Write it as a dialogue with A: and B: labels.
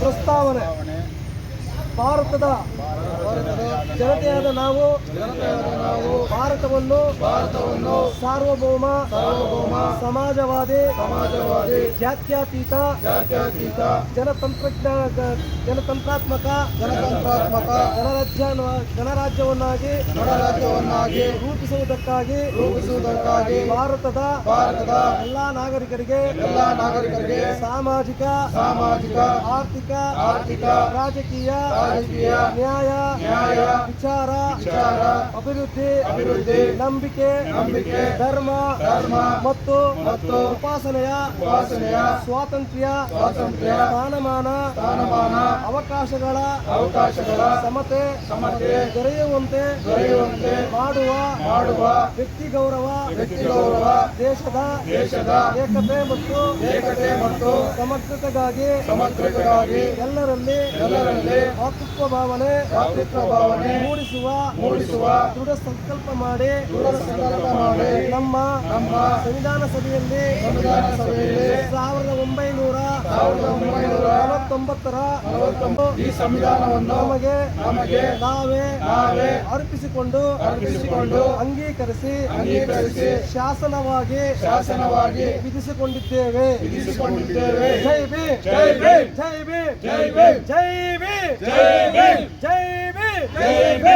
A: പ്രസ്താവന. ಭಾರತದ ಜನತೆಯಾದ ನಾವು ಭಾರತವನ್ನು ಭಾರತವನ್ನು ಸಾರ್ವಭೌಮ ಸಾರ್ವಭೌಮ ಸಮಾಜವಾದಿ ಸಮಾಜವಾದಿ ಜಾತ್ಯತೀತ ಜಾತ್ಯತೀತ ಜನತಂತ್ರಜ್ಞಾನ ಜನತಂತ್ರಾತ್ಮಕ ಜನತಂತ್ರಾತ್ಮಕ ಗಣರಾಜ್ಯ ಗಣರಾಜ್ಯವನ್ನಾಗಿ ಗಣರಾಜ್ಯವನ್ನಾಗಿ ರೂಪಿಸುವುದಕ್ಕಾಗಿ ರೂಪಿಸುವುದಕ್ಕಾಗಿ ಭಾರತದ ಭಾರತದ ಎಲ್ಲಾ ನಾಗರಿಕರಿಗೆ ಎಲ್ಲಾ ನಾಗರಿಕರಿಗೆ ಸಾಮಾಜಿಕ ಸಾಮಾಜಿಕ ಆರ್ಥಿಕ ಆರ್ಥಿಕ ರಾಜಕೀಯ ರಾಜಕೀಯ ನ್ಯಾಯ ನ್ಯಾಯ ವಿಚಾರ ವಿಚಾರ ಅಭಿವೃದ್ಧಿ ಅಭಿವೃದ್ಧಿ ನಂಬಿಕೆ ನಂಬಿಕೆ ಧರ್ಮ ಧರ್ಮ ಮತ್ತು ಮತ್ತು ಉಪಾಸನೆಯ ಉಪಾಸನೆಯ ಸ್ವಾತಂತ್ರ್ಯ ಸ್ವಾತಂತ್ರ್ಯ ಸ್ಥಾನಮಾನ ಸ್ಥಾನಮಾನ ಅವಕಾಶಗಳ ಅವಕಾಶಗಳ ಸಮತೆ ಸಮತೆ ದೊರೆಯುವಂತೆ ದೊರೆಯುವಂತೆ ಮಾಡುವ ಮಾಡುವ ವ್ಯಕ್ತಿ ಗೌರವ ವ್ಯಕ್ತಿ ಗೌರವ ದೇಶದ ದೇಶದ ಏಕತೆ ಮತ್ತು ಏಕತೆ ಮತ್ತು ಸಮಗ್ರತೆಗಾಗಿ ಸಮಗ್ರತೆಗಾಗಿ ಎಲ್ಲರಲ್ಲಿ ಎಲ್ಲರಲ್ಲಿ ಮಾತೃತ್ವ ಭಾವನೆ ಮಾತೃತ್ವ ಭಾವನೆ ಮೂಡಿಸುವ ಮೂಡಿಸುವ ದೃಢ ಸಂಕಲ್ಪ ಮಾಡಿ ದೃಢ ಸಂಕಲ್ಪ ಮಾಡಿ ನಮ್ಮ ನಮ್ಮ ಸಂವಿಧಾನ ಸಭೆಯಲ್ಲಿ ಸಂವಿಧಾನ ಸಭೆಯಲ್ಲಿ ಸಾವಿರದ ಒಂಬೈನೂರ ಸಾವಿರದ ಒಂಬೈನೂರ ನಲವತ್ತೊಂಬತ್ತರ ಈ ಸಂವಿಧಾನವನ್ನು ನಮಗೆ ನಮಗೆ ನಾವೇ ನಾವೇ ಅರ್ಪಿಸಿಕೊಂಡು ಅರ್ಪಿಸಿಕೊಂಡು ಅಂಗೀಕರಿಸಿ ಅಂಗೀಕರಿಸಿ ಶಾಸನವಾಗಿ ಶಾಸನವಾಗಿ ವಿಧಿಸಿಕೊಂಡಿದ್ದೇವೆ. ವಿಧಿಸಿಕೊಂಡಿದ್ದೇವೆ. ಜೈ ಬಿ ಜೈ ಬಿ ಜೈ ಬಿ ಜೈ ಬಿ ಜೈ ಬಿ ಜೈ ಬಿ ಜೈ ಬಿ